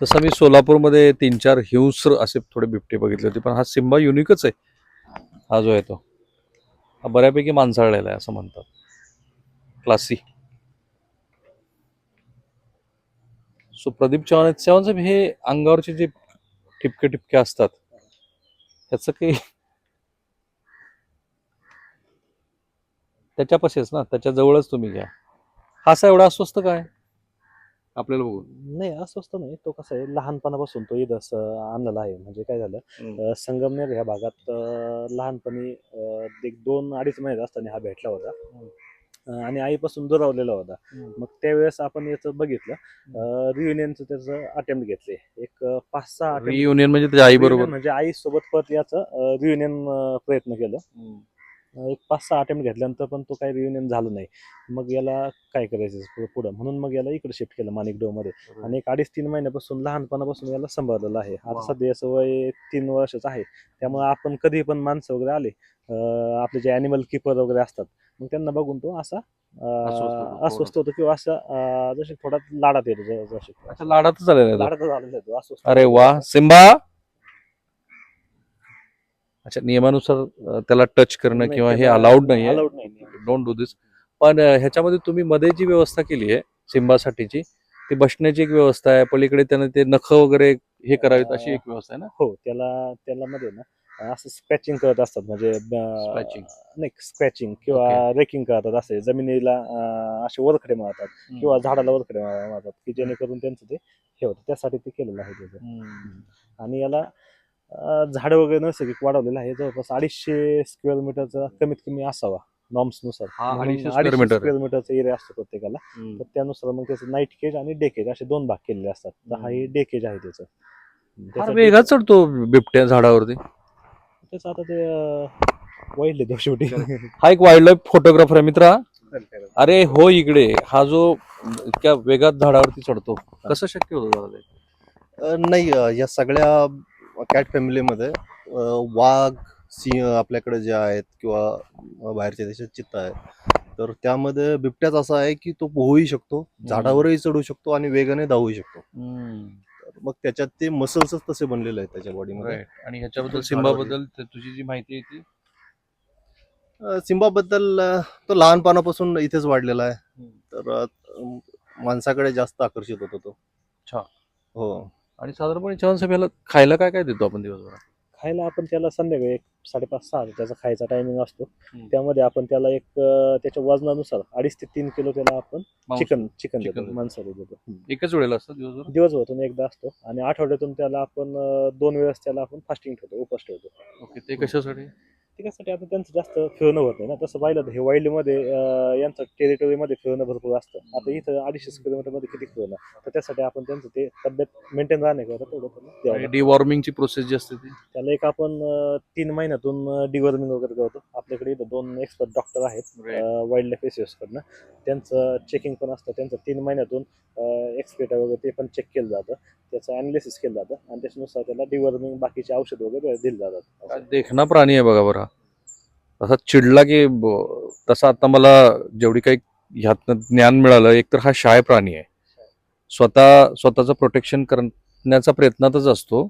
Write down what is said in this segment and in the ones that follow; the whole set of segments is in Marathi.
तसं मी सोलापूरमध्ये तीन चार हिंस्र असे थोडे बिबटे बघितले होते पण हा सिम्बा युनिकच आहे. हा जो आहे तो. हा बऱ्यापैकी माणसाळलेला आहे असं म्हणतात. क्लासी सो प्रदीप चव्हाण चव्हाण साहेब हे अंगावरचे जे ठिपके ठिपके असतात त्याचं काही त्याच्यापाशीच ना त्याच्या जवळच तुम्ही घ्या. हा असा एवढा अस्वस्थ काय? आपल्याला बघून. नाही अस्वस्थ नाही तो कसं आहे लहानपणापासून तो असं आणलेला आहे. म्हणजे काय झालं अं, संगमनेर ह्या भागात अं, लहानपणी अं, एक दोन अडीच महिन्यात असताना हा भेटला होता. अं, आणि आईपासून दुरावलेला होता. मग त्यावेळेस आपण याचं बघितलं रियुनियनचं त्याचं अटेम्प्ट घेतले. एक अं, पाच सहा attempt- रियुनियन म्हणजे त्याच्या आई बरोबर. म्हणजे आई सोबत परत याचं रियुनियन प्रयत्न केलं. एक पाच सहा अटेम्प्ट घेतल्यानंतर पण तो काही रियुनियन झालं नाही. मग याला काय करायचं पुढं- म्हणून मग याला इकडे शिफ्ट केलं माणिकडो मध्ये आणि एक अडीच तीन महिन्यापासून लहानपणापासून याला सांभाळलेलं आहे. आता. सध्या याचं वय तीन वर्षाचं आहे. त्यामुळे आपण कधी पण माणसं वगैरे आले आपले जे अॅनिमल किपर वगैरे असतात मग त्यांना बघून तो असा अस्वस्थ होतो, किंवा असं जसे थोडा लाडात येतो जसे लाडातच झालेला आहे तो. लाडात झालेला आहे तो अस्वस्थ. अरे वा सिम्बा अच्छा नियमानुसार त्याला टच करणं नाही, किंवा हे अलाउड allowed नाही डोंट डू दिस पण ह्याच्यामध्ये तुम्ही मध्ये जी व्यवस्था केली आहे सिम्बासाठीची ती बसण्याची एक व्यवस्था आहे. पलीकडे त्यानं ते नख वगैरे हे करावेत अशी एक व्यवस्था आहे ना? हो त्याला त्याला मध्ये ना असं स्क्रॅचिंग करत असतात. म्हणजे Scratching. नाही स्क्रॅचिंग किंवा रेकिंग करतात असे. जमिनीला असे वरखडे मारतात किंवा झाडाला वरखडे मारतात की जेणेकरून त्यांचं ते हे होतं. त्यासाठी ते केलेलं आहे त्याचं आणि याला झाडं वगैरे नैसर्गिक वाढवलेलं आहे. जवळपास अडीचशे स्क्वेअर मीटरचा कमीत कमी असावा नॉर्म्सनुसार. हा, म्हणून 250 square meter. आहे. स्क्वेअर मीटरचा एरिया असतो प्रत्येकाला. तर त्यानुसार मग त्याचं नाईट केज आणि डे केज असे दोन भाग केलेले असतात. तर हा हे डे केज आहे त्याचं. वेगात चढतो बिबट्या झाडावरती. त्याचं आता ते वाईल्ड आहे तो शेवटी. हा एक वाईल्ड लाईफ फोटोग्राफर आहे मित्रा. अरे हो इकडे. हा जो इतक्या वेगात झाडावरती चढतो. कसं शक्य होतं नाही या सगळ्या कॅट फॅमिलीमध्ये वाघ सिंह आपल्याकडे जे आहेत किंवा बाहेरच्या देशात चित्ता आहेत. तर त्यामध्ये बिबट्याच असा आहे की तो पोहूही शकतो झाडावरही चढू शकतो आणि वेगाने धावू शकतो. मग त्याच्यात ते मसल्सच तसे बनलेले आहेत त्याच्या बॉडीमध्ये. आणि ह्याच्याबद्दल ते तुझी जी माहिती आहे ती? सिंबाबद्दल तो लहानपणापासून इथेच वाढलेला आहे. तर माणसाकडे जास्त आकर्षित होतो तो. हो. आणि साधारणपणे याला खायला काय काय देतो आपण दिवसभरात खायला आपण त्याला संध्याकाळी एक साडेपाच सहा त्याचा खायचा टायमिंग असतो हम्म. त्यामध्ये आपण त्याला एक अं, त्याच्या वजनानुसार अडीच ते तीन किलो त्याला आपण मांस. चिकन चिकन देतो देतो. मांसाहारी देतो हम्म. एकच वेळेला असतं दिवसभर दिवसभरातून एकदा असतो आणि आठवड्यातून त्याला आपण अं, दोन वेळेस त्याला आपण फास्टिंग ठेवतो उपास ठेवतो ओके ते कशासाठी त्याच्यासाठी आता त्यांचं जास्त फिरणं होत नाही ना. तसं पाहिलं तर हे वाईल्डमध्ये यांचं टेरिटोरीमध्ये फिरणं भरपूर असतं. आता इथं अडीचशे किलोमीटरमध्ये किती फिरणं? तर त्यासाठी आपण त्यांचं ते तब्येत मेंटेन राहण्याकरता तेवढं. डिवॉर्मिंगची प्रोसेस जी असते ती. त्याला एक आपण तीन महिन्यातून डिवर्मिंग वगैरे करतो. आपल्याकडे इथं दोन एक्सपर्ट डॉक्टर आहेत वाईल्ड लाईफ एसोसकडनं त्यांचं चेकिंग पण असतं. त्यांचं तीन महिन्यातून एक्सपेटा वगैरे ते पण चेक केलं जातं. त्याचं अनालिसिस केलं जातं. आणि त्याच्यानुसार त्याला डिवर्मिंग बाकीचे औषध वगैरे दिले जातात. देखना प्राणी आहे बघा बरं असा चिडला की तसा आता मला जेवढी काही ह्यातनं ज्ञान मिळालं एक तर हा शाय प्राणी आहे. स्वतः स्वतःचं प्रोटेक्शन करण्याचा प्रयत्नातच असतो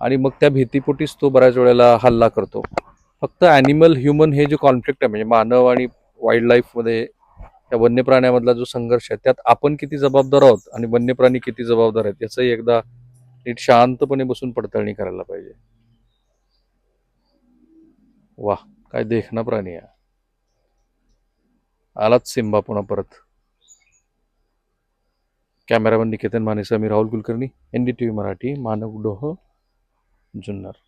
आणि मग त्या भीतीपोटीच तो बऱ्याच वेळेला हल्ला करतो. फक्त ॲनिमल ह्युमन हे जे कॉन्फ्लिक्ट आहे म्हणजे मानव आणि वाईल्ड लाईफमध्ये त्या वन्य प्राण्यामधला जो संघर्ष आहे त्यात आपण किती जबाबदार आहोत आणि वन्य प्राणी किती जबाबदार आहेत याचंही एकदा नीट शांतपणे बसून पडताळणी करायला पाहिजे. वा काय देखना प्राणी आहे. आलाच सिम्बा पुन्हा परत. कॅमेरामन निकेतन मानेसह मी Rahul Kulkarni N D T V Marathi Manav Doh Junnar.